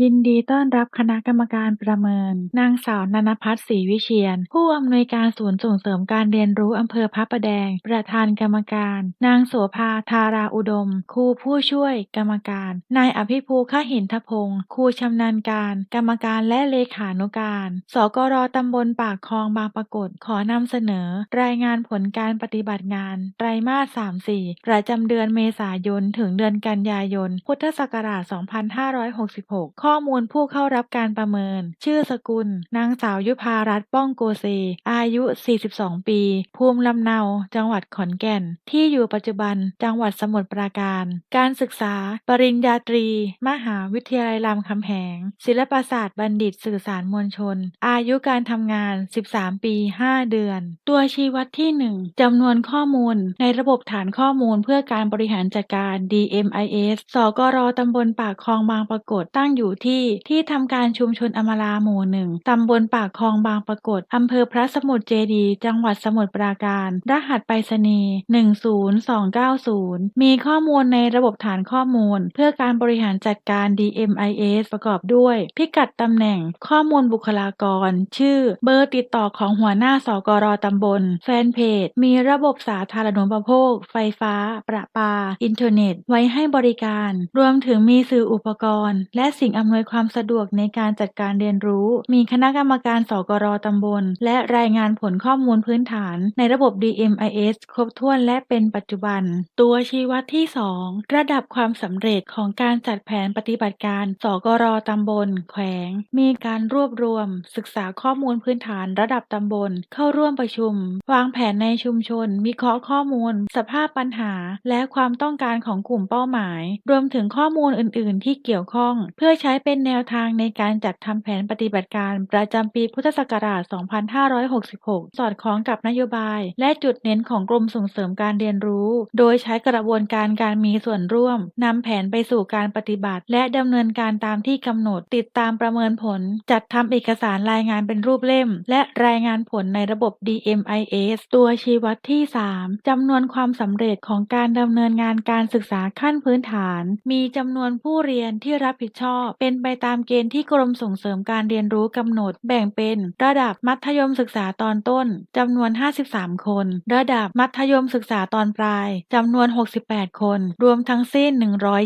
ยินดีต้อนรับคณะกรรมการประเมิน นางสาวนันพัฒน์ศรีวิเชียรผู้อำนวยการศูนย์ส่งเสริมการเรียนรู้อำเภอพระประแดง ประธานกรรมการ นางโสภาธาราอุดม ครูผู้ช่วย กรรมการ นายอภิภูขหินทพงศ์ครูชำนาญการ กรรมการและเลขานุการ สกรตำบลปากคลองบางปรากฏขอนำเสนอ รายงานผลการปฏิบัติงาน ไตรมาส 3-4 ประจำเดือนเมษายน ถึงเดือนกันยายน พุทธศักราช 2566ข้อมูลผู้เข้ารับการประเมิน ชื่อสกุล นางสาวยุพารัตน์ป้องโกเซอายุ 42 ปี ภูมิลำเนา จังหวัดขอนแก่น ที่อยู่ปัจจุบัน จังหวัดสมุทรปราการ การศึกษา ปริญญาตรี มหาวิทยาลัยรามคำแหง ศิลปศาสตร์บัณฑิตสื่อสารมวลชน อายุการทำงาน 13 ปี 5 เดือน ตัวชี้วัดที่ 1จำนวนข้อมูล ในระบบฐานข้อมูลเพื่อการบริหารจัดการ DMIS สกรตำบลปากคลองบางปรากฏตั้งอยู่ที่ที่ทำการชุมชนอมราหมู่หนึ่งตำบลปากคลองบางปรากฏอำเภอพระสมุทรเจดีจังหวัดสมุทรปราการรหัสไปรษณีย์10290 มีข้อมูลในระบบฐานข้อมูล เพื่อการบริหารจัดการ DMIS ประกอบด้วย พิกัดตำแหน่ง ข้อมูลบุคลากร ชื่อ เบอร์ติดต่อของหัวหน้าสกรตำบล แฟนเพจ มีระบบสาธารณูปโภค ไฟฟ้า ประปา อินเทอร์เน็ต ไว้ให้บริการ รวมถึงมีสื่ออุปกรณ์ และสิ่งอำนวยความสะดวกในการจัดการเรียนรู้ มีคณะกรรมการสกรตำบล และรายงานผลข้อมูลพื้นฐาน ในระบบ DMIS ครบถ้วนและเป็นปัจจุบัน ตัวชี้วัดที่ 2 ระดับความสำเร็จของการจัดแผนปฏิบัติการสกรตำบล แขวง มีการรวบรวม ศึกษาข้อมูลพื้นฐานระดับตำบล เข้าร่วมประชุม วางแผนในชุมชน วิเคราะห์ข้อมูล สภาพปัญหา และความต้องการของกลุ่มเป้าหมาย รวมถึงข้อมูลอื่น ๆ ที่เกี่ยวข้อง เพื่อใช้เป็นแนวทางในการจัดทำแผนปฏิบัติการประจำปีพุทธศักราช 2566 สอดคล้องกับนโยบาย และจุดเน้นของกรมส่งเสริมการเรียนรู้ โดยใช้กระบวนการการมีส่วนร่วมนำแผนไปสู่การปฏิบัติ และดำเนินการตามที่กำหนดติดตามประเมินผล จัดทำเอกสารรายงานเป็นรูปเล่ม และรายงานผลในระบบ DMIS ตัวชี้วัดที่ 3จำนวนความสำเร็จของการดำเนินงานการศึกษาขั้นพื้นฐาน มีจำนวนผู้เรียนที่รับผิดชอบเป็นไปตามเกณฑ์ที่กรมส่งเสริมการเรียนรู้กำหนด แบ่งเป็นระดับมัธยมศึกษาตอนต้นจำนวน 53 คน ระดับมัธยมศึกษาตอนปลายจำนวน 68 คน รวมทั้งสิ้น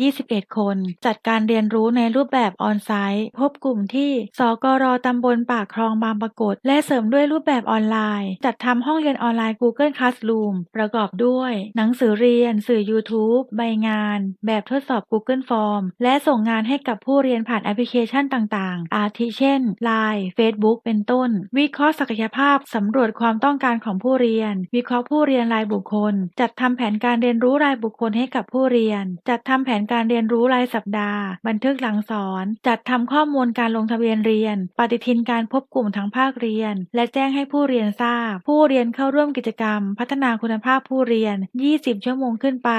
121 คน จัดการเรียนรู้ในรูปแบบออนไซต์พบกลุ่มที่สกรตำบลปากคลองบางปรากฏ และเสริมด้วยรูปแบบออนไลน์ จัดทำห้องเรียนออนไลน์ Google Classroom ประกอบด้วย หนังสือเรียน สื่อ YouTube ใบงาน แบบทดสอบ Google Form และส่งงานให้กับผู้เรียนผ่านแอปพลิเคชันต่างๆ อาทิเช่น Line Facebook เป็นต้น วิเคราะห์ศักยภาพสำรวจความต้องการของผู้เรียน วิเคราะห์ผู้เรียนรายบุคคล จัดทำแผนการเรียนรู้รายบุคคลให้กับผู้เรียน จัดทำแผนการเรียนรู้รายสัปดาห์ บันทึกหลังสอน จัดทำข้อมูลการลงทะเบียนเรียน ปฏิทินการพบกลุ่มทั้งภาคเรียน และแจ้งให้ผู้เรียนทราบ ผู้เรียนเข้าร่วมกิจกรรม พัฒนาคุณภาพผู้เรียน 20 ชั่วโมงขึ้นไป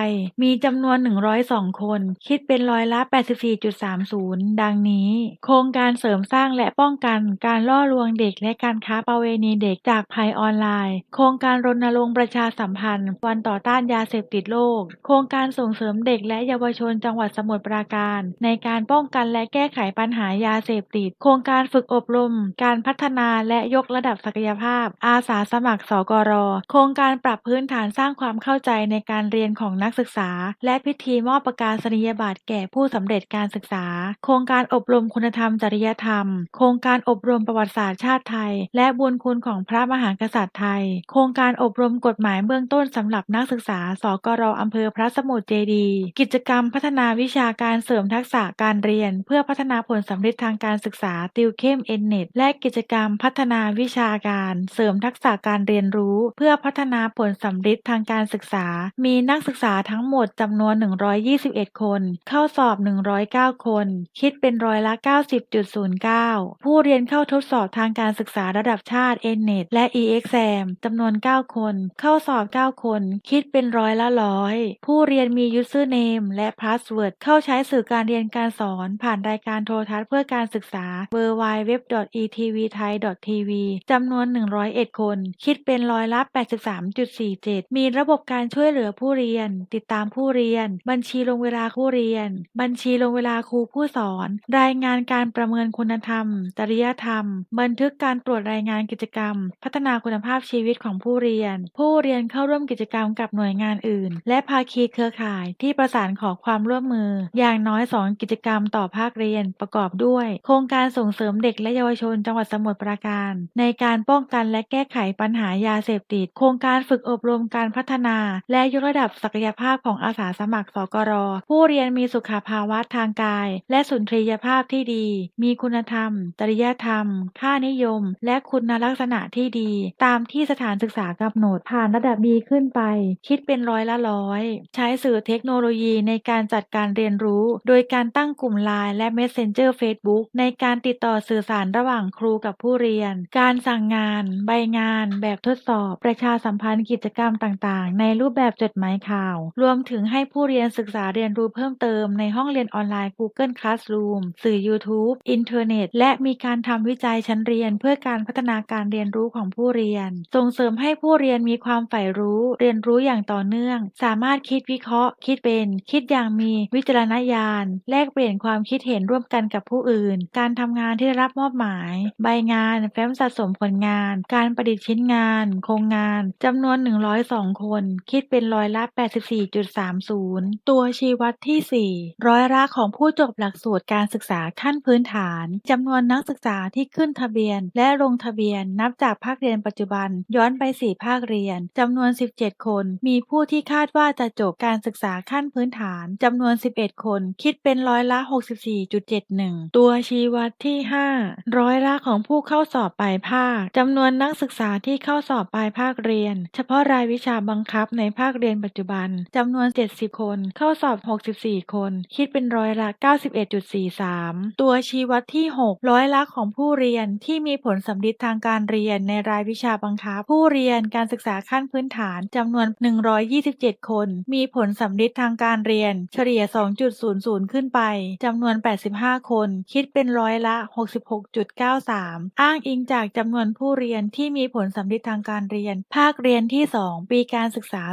มีจำนวน 102 คน คิดเป็นร้อยละ 84.30ดังนี้ โครงการเสริมสร้างและป้องกันการล่อลวงเด็กและการค้าประเวณีเด็กจากภัยออนไลน์ โครงการรณรงค์ประชาสัมพันธ์ วันต่อต้านยาเสพติดโลก โครงการส่งเสริมเด็กและเยาวชนจังหวัดสมุทรปราการ ในการป้องกันและแก้ไขปัญหายาเสพติด โครงการฝึกอบรม การพัฒนาและยกระดับศักยภาพ อาสาสมัครสกร โครงการปรับพื้นฐานสร้างความเข้าใจในการเรียนของนักศึกษา และพิธีมอบประกาศนียบัตรแก่ผู้สำเร็จการศึกษา โครงการอบรมคุณธรรมจริยธรรม โครงการอบรมประวัติศาสตร์ชาติไทย และบุญคุณของพระมหากษัตริย์ไทย โครงการอบรมกฎหมายเบื้องต้นสำหรับนักศึกษา สกรอำเภอพระสมุทรเจดี กิจกรรมพัฒนาวิชาการเสริมทักษะการเรียน เพื่อพัฒนาผลสำเร็จทางการศึกษาติวเข้มเอ็นเน็ตและกิจกรรมพัฒนาวิชาการ เสริมทักษะการเรียนรู้ เพื่อพัฒนาผลสำเร็จทางการศึกษา มีนักศึกษาทั้งหมดจำนวน 121 คน เข้าสอบ 109 คนคิดเป็นร้อยละ 90.09 ผู้เรียนเข้าทดสอบทางการศึกษาระดับชาติ n n e t และ EXAM จำนวน 9 คน เข้าสอบ 9 คน คิดเป็นร้อยละร้อย ผู้เรียนมี Username และ Password เข้าใช้สื่อการเรียนการสอนผ่านรายการโทรทัศน์เพื่อการศึกษา w w w e t v t h a i t v จำนวน 101 คน คิดเป็นร้อยละ 83.47 มีระบบการช่วยเหลือผู้เรียน ติดตามผู้เรียน บัญชีลงเวลาผู้เรียน บัญชีลงเวลาครูผู้สอนอน รายงานการประเมินคุณธรรม จริยธรรม บันทึกการตรวจรายงานกิจกรรม พัฒนาคุณภาพชีวิตของผู้เรียน ผู้เรียนเข้าร่วมกิจกรรมกับหน่วยงานอื่น และภาคีเครือข่ายที่ประสานขอความร่วมมือ อย่างน้อย 2 กิจกรรมต่อภาคเรียนประกอบด้วย โครงการส่งเสริมเด็กและเยาวชนจังหวัดสมุทรปราการ ในการป้องกันและแก้ไขปัญหายาเสพติด โครงการฝึกอบรมการพัฒนา และยกระดับศักยภาพของอาสาสมัครสกรผู้เรียนมีสุขภาวะทางกาย และสุนทรียภาพที่ดี มีคุณธรรม จริยธรรม ค่านิยม และคุณลักษณะที่ดี ตามที่สถานศึกษากำหนดผ่านระดับ B ขึ้นไป คิดเป็นร้อยละร้อย ใช้สื่อเทคโนโลยีในการจัดการเรียนรู้ โดยการตั้งกลุ่มไลน์และ Messenger Facebook ในการติดต่อสื่อสารระหว่างครูกับผู้เรียน การสั่งงาน ใบงาน แบบทดสอบ ประชาสัมพันธ์กิจกรรมต่างๆ ในรูปแบบจดหมายข่าว รวมถึงให้ผู้เรียนศึกษาเรียนรู้เพิ่มเติมในห้องเรียนออนไลน์ Google Classroom สื่อ YouTube อินเทอร์เน็ต และมีการทำวิจัยชั้นเรียน เพื่อการพัฒนาการเรียนรู้ของผู้เรียน ส่งเสริมให้ผู้เรียนมีความใฝ่รู้ เรียนรู้อย่างต่อเนื่อง สามารถคิดวิเคราะห์ คิดเป็น คิดอย่างมีวิจารณญาณ แลกเปลี่ยนความคิดเห็นร่วมกันกับผู้อื่น การทำงานที่ได้รับมอบหมาย ใบงาน แฟ้มสะสมผลงาน การประดิษฐ์ชิ้นงาน โครงงานจำนวน 102 คน คิดเป็นร้อยละ 84.30 ตัวชี้วัดที่ 4 ร้อยละของผู้จบหลักสูตรการศึกษาขั้นพื้นฐานจำนวนนักศึกษาที่ขึ้นทะเบียน และลงทะเบียนนับจากภาคเรียนปัจจุบัน ย้อนไป 4 ภาคเรียนจำนวน 17 คน มีผู้ที่คาดว่าจะจบการศึกษาขั้นพื้นฐานจำนวน 11 คน คิดเป็นร้อยละ 64.71 ตัวชี้วัดที่ 5 ร้อยละของผู้เข้าสอบปลายภาคจำนวนนักศึกษาที่เข้าสอบปลายภาคเรียน เฉพาะรายวิชาบังคับในภาคเรียนปัจจุบันจำนวน 70 คน เข้าสอบ 64 คน คิดเป็นร้อยละ1.43 ตัวชี้วัดที่ 6 ร้อยละของผู้เรียนที่มีผลสำลิดทางการเรียนในรายวิชาบังคับ ผู้เรียนการศึกษาขั้นพื้นฐานจำนวน 127 คน มีผลสำลิดทางการเรียน เฉลี่ย 2.00 ขึ้นไปจำนวน 85 คน คิดเป็นร้อยละ 66.93 อ้างอิงจากจำนวนผู้เรียนที่มีผลสำลิดทางการเรียน ภาคเรียนที่ 2 ปีการศึกษา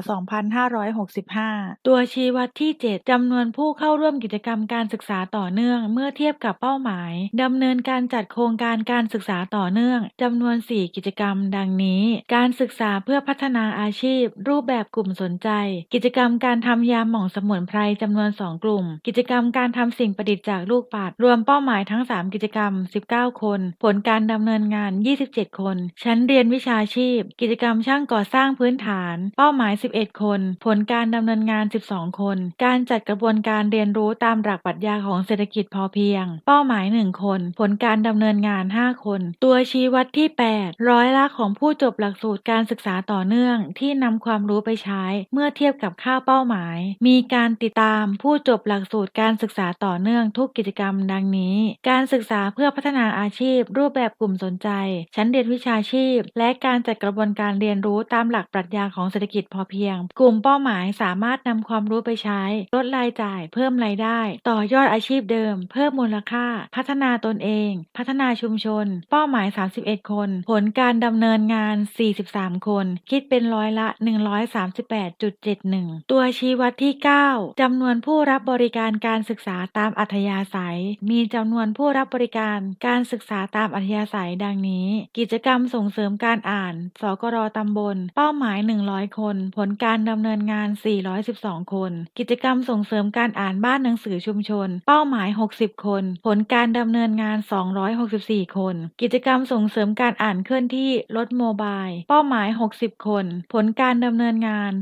2565 ตัวชี้วัดที่ 7จำนวนผู้เข้าร่วมกิจกรรมการศึกษาต่อเนื่องเมื่อเทียบกับเป้าหมายดำเนินการจัดโครงการการศึกษาต่อเนื่องจำนวน 4 กิจกรรม ดังนี้ การศึกษาเพื่อพัฒนาอาชีพ รูปแบบกลุ่มสนใจ กิจกรรมการทำยาหม่องสมุนไพรจำนวน 2 กลุ่ม กิจกรรมการทำสิ่งประดิษฐ์จากลูกปัด รวมเป้าหมายทั้ง 3 กิจกรรม 19 คน ผลการดำเนินงาน 27 คน ชั้นเรียนวิชาชีพ กิจกรรมช่างก่อสร้างพื้นฐาน เป้าหมาย 11 คน ผลการดำเนินงาน 12 คน การจัดกระบวนการเรียนรู้ตามหลักปรัชญาของเศรษฐกิจพอเพียง เป้าหมาย 1 คน ผลการดำเนินงาน 5 คน ตัวชี้วัดที่ 8 ร้อยละของผู้จบหลักสูตรการศึกษาต่อเนื่อง ที่นำความรู้ไปใช้ เมื่อเทียบกับค่าเป้าหมาย มีการติดตามผู้จบหลักสูตรการศึกษาต่อเนื่องทุกกิจกรรมดังนี้ การศึกษาเพื่อพัฒนาอาชีพ รูปแบบกลุ่มสนใจ ชั้นเรียนวิชาชีพ และการจัดกระบวนการเรียนรู้ตามหลักปรัชญาของเศรษฐกิจพอเพียง กลุ่มเป้าหมายสามารถนำความรู้ไปใช้ ลดรายจ่าย เพิ่มรายได้ ต่อยอดอาชีพเดิมเพิ่มมูลค่า พัฒนาตนเอง พัฒนาชุมชน เป้าหมาย 31 คน ผลการดำเนินงาน 43 คน คิดเป็นร้อยละ 138.71 ตัวชี้วัดที่ 9จำนวนผู้รับบริการการศึกษาตามอัธยาศัย มีจำนวนผู้รับบริการการศึกษาตามอัธยาศัยดังนี้ กิจกรรมส่งเสริมการอ่าน สกรตำบล เป้าหมาย 100 คน ผลการดำเนินงาน 412 คน กิจกรรมส่งเสริมการอ่านบ้านหนังสือชุมชน เป้าหมาย60 คน ผลการดำเนินงาน 264 คน กิจกรรมส่งเสริมการอ่านเคลื่อนที่รถโมบาย เป้าหมาย 60 คน ผลการดำเนินงาน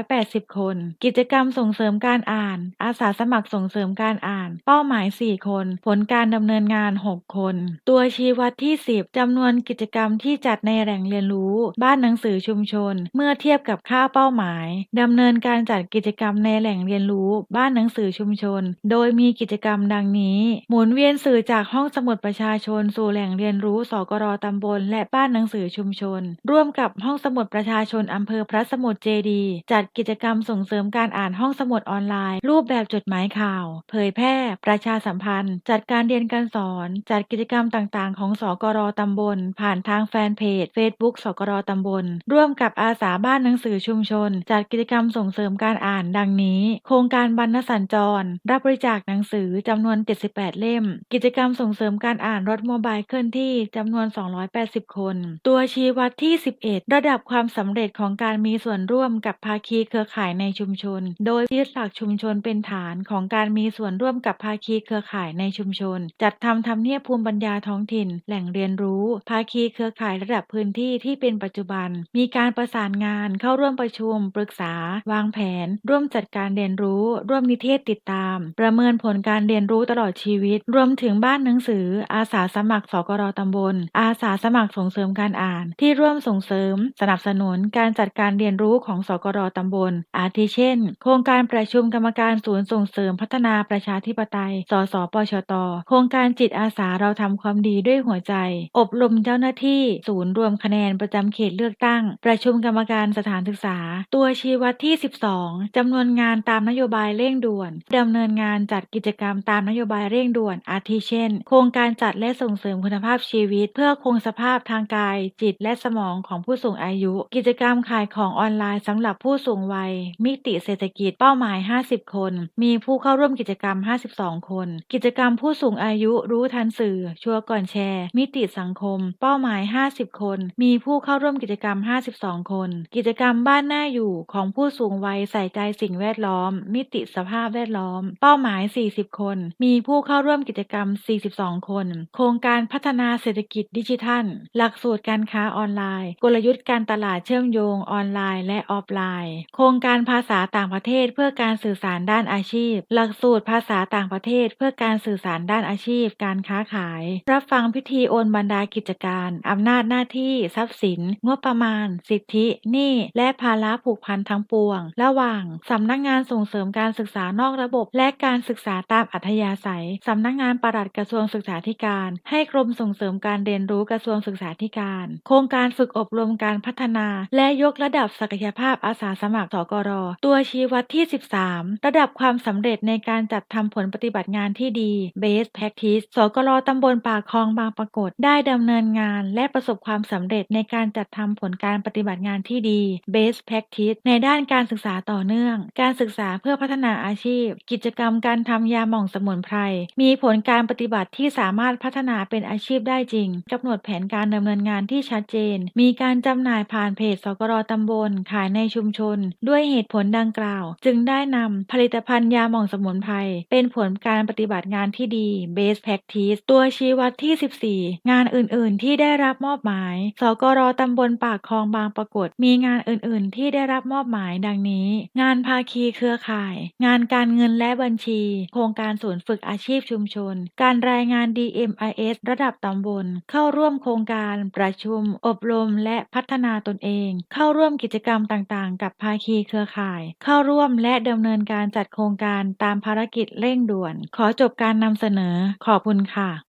280 คน กิจกรรมส่งเสริมการอ่าน อาสาสมัครส่งเสริมการอ่าน เป้าหมาย 4 คน ผลการดำเนินงาน 6 คน ตัวชี้วัดที่ 10จำนวนกิจกรรมที่จัดในแหล่งเรียนรู้ บ้านหนังสือชุมชน เมื่อเทียบกับค่าเป้าหมายดำเนินการจัดกิจกรรมในแหล่งเรียนรู้ บ้านหนังสือชุมชน โดยมีกิจกรรมดังนี้ หมุนเวียนสื่อจากห้องสมุดประชาชน สู่แหล่งเรียนรู้สกรตำบล และบ้านหนังสือชุมชน ร่วมกับห้องสมุดประชาชนอำเภอพระสมุทรเจดีจัดกิจกรรมส่งเสริมการอ่านห้องสมุดออนไลน์ รูปแบบจดหมายข่าว เผยแพร่ ประชาสัมพันธ์ จัดการเรียนการสอน จัดกิจกรรมต่างๆ ของสกรตำบล ผ่านทางแฟนเพจ Facebook สกรตำบล ร่วมกับอาสาบ้านหนังสือชุมชน จัดกิจกรรมส่งเสริมการอ่านดังนี้ โครงการบรรณสัญจร รับบริจาคหนังสือจำำนวน 78 เล่ม กิจกรรมส่งเสริมการอ่านรถโมบายเคลื่อนที่จำนวน 280 คน ตัวชี้วัดที่ 11 ระดับความสำเร็จของการมีส่วนร่วมกับภาคีเครือข่ายในชุมชน โดยยึดหลักชุมชนเป็นฐานของการมีส่วนร่วมกับภาคีเครือข่ายในชุมชน จัดทำทำเนียบภูมิปัญญาท้องถิ่น แหล่งเรียนรู้ ภาคีเครือข่ายระดับพื้นที่ที่เป็นปัจจุบัน มีการประสานงานเข้าร่วมประชุม ปรึกษา วางแผน ร่วมจัดการเรียนรู้ ร่วมนิเทศติดตาม ประเมินผลการเรียนรู้ตลอดชีวิต รวมถึงบ้านหนังสือ อาสาสมัครสกรตำบล อาสาสมัครส่งเสริมการอ่าน ที่ร่วมส่งเสริม สนับสนุนการจัดการเรียนรู้ของสกรตำบล อาทิเช่น โครงการประชุมกรรมการศูนย์ส่งเสริมพัฒนาประชาธิปไตย สสปชต โครงการจิตอาสาเราทำความดีด้วยหัวใจ อบรมเจ้าหน้าที่ ศูนย์รวมคะแนนประจำเขตเลือกตั้ง ประชุมกรรมการสถานศึกษา ตัวชี้วัดที่ 12จำนวนงานตามนโยบายเร่งด่วนดำเนินงานจัดกิจกรรมตามนโยบายเร่งด่วน อาทิเช่น โครงการจัดและส่งเสริมคุณภาพชีวิต เพื่อคงสภาพทางกาย จิตและสมองของผู้สูงอายุ กิจกรรมขายของออนไลน์สำหรับผู้สูงวัย มิติเศรษฐกิจเป้าหมาย 50 คน มีผู้เข้าร่วมกิจกรรม 52 คน กิจกรรมผู้สูงอายุรู้ทันสื่อ ชัวร์ก่อนแชร์ มิติสังคม เป้าหมาย 50 คน มีผู้เข้าร่วมกิจกรรม 52 คน กิจกรรมบ้านหน้าอยู่ของผู้สูงวัยใส่ใจสิ่งแวดล้อม มิติสภาพแวดล้อม เป้าหมาย 40 คนมีผู้เข้าร่วมกิจกรรม 42 คน โครงการพัฒนาเศรษฐกิจดิจิทัล หลักสูตรการค้าออนไลน์ กลยุทธ์การตลาดเชื่อมโยงออนไลน์และออฟไลน์ โครงการภาษาต่างประเทศเพื่อการสื่อสารด้านอาชีพ หลักสูตรภาษาต่างประเทศเพื่อการสื่อสารด้านอาชีพ การค้าขาย รับฟังพิธีโอนบรรดากิจการอำนาจหน้าที่ ทรัพย์สิน งบประมาณ สิทธิ หนี้ และภาระผูกพันทั้งปวง ระหว่างสำนักงานส่งเสริมการศึกษานอกระบบ และการศึกษาตามอัธยาศัยสำนักงานปลัดกระทรวงศึกษาธิการ ให้กรมส่งเสริมการเรียนรู้กระทรวงศึกษาธิการ โครงการฝึกอบรมการพัฒนา และยกระดับศักยภาพอาสาสมัครสกร ตัวชี้วัดที่ 13 ระดับความสำเร็จในการจัดทำผลปฏิบัติงานที่ดี Best Practice สกรตำบลป่าคลองบางปรากฏ ได้ดำเนินงาน และประสบความสำเร็จในการจัดทำผลการปฏิบัติงานที่ดี Best Practice ในด้านการศึกษาต่อเนื่อง การศึกษาเพื่อพัฒนาอาชีพ กิจกรรมการทำยาหม่องสมุนไพร มีผลการปฏิบัติที่สามารถพัฒนาเป็นอาชีพได้จริงกำหนดแผนการดำเนินงานที่ชัดเจน มีการจำหน่ายผ่านเพจสกรตำบล ขายในชุมชน ด้วยเหตุผลดังกล่าว จึงได้นำผลิตภัณฑ์ยาหม่องสมุนไพร เป็นผลการปฏิบัติงานที่ดี Best Practice ตัวชี้วัดที่ 14 งานอื่น ๆ ที่ได้รับมอบหมาย สกรตำบลปากคลองบางปรากฏ มีงานอื่น ๆ ที่ได้รับมอบหมายดังนี้ งานภาคีเครือข่าย งานการเงินและบัญชี โครงการศูนย์ฝึกอาชีพชุมชน การรายงาน DMIS ระดับตำบล เข้าร่วมโครงการประชุม อบรมและพัฒนาตนเอง เข้าร่วมกิจกรรมต่างๆ กับภาคีเครือข่าย เข้าร่วมและดำเนินการจัดโครงการตามภารกิจเร่งด่วน ขอจบการนำเสนอ ขอบคุณค่ะ